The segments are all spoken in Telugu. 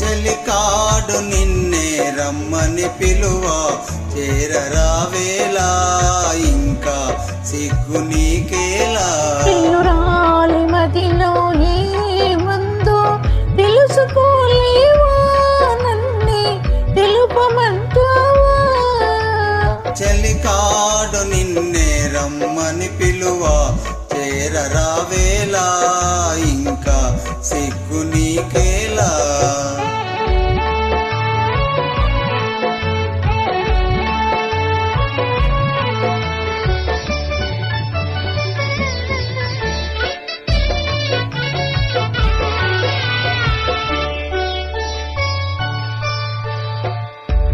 చలికాడు నిన్నే రమ్మని పిలువా. చేరరావేలా ఇంకా సిగ్గు నీకేలా? పిన్నురాలి మదిలో నీ ముందు తెలుసుకోలేవా నన్నే? తెలుపమంటావా? చలికాడు నిన్నే రమ్మని పిలువా. చేరరావేలా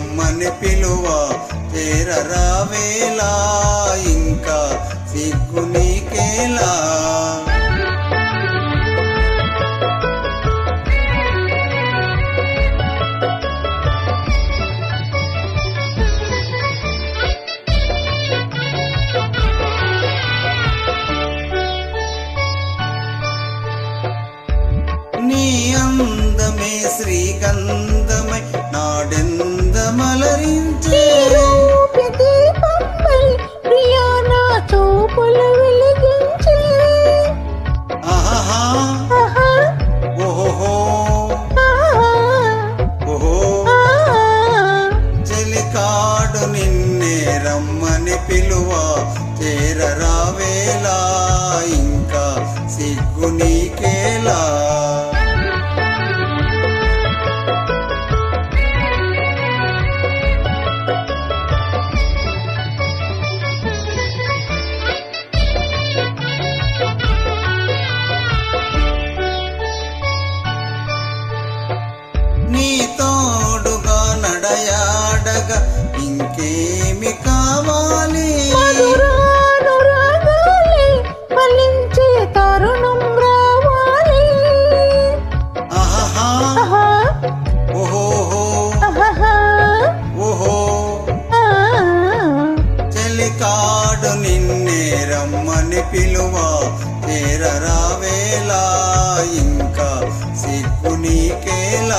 రమ్మని పిలువ పేరరావేలా ఇంకా సిగ్గు నీకేలా? నీ అందమే శ్రీగంధమై చెలికాడు నిన్నే రమ్మని పిలువ. చేరరావేలా ఇంకా సిగ్గు నీకేలా? ఇంకేమి కావాలి? ఫలించే తరుణం రావాలి. ఆహా, ఓహో. చెలికాడు నిన్నే రమ్మని పిలువ. చేరరావేలా. ఇంకా సిగ్గు నీకేలా.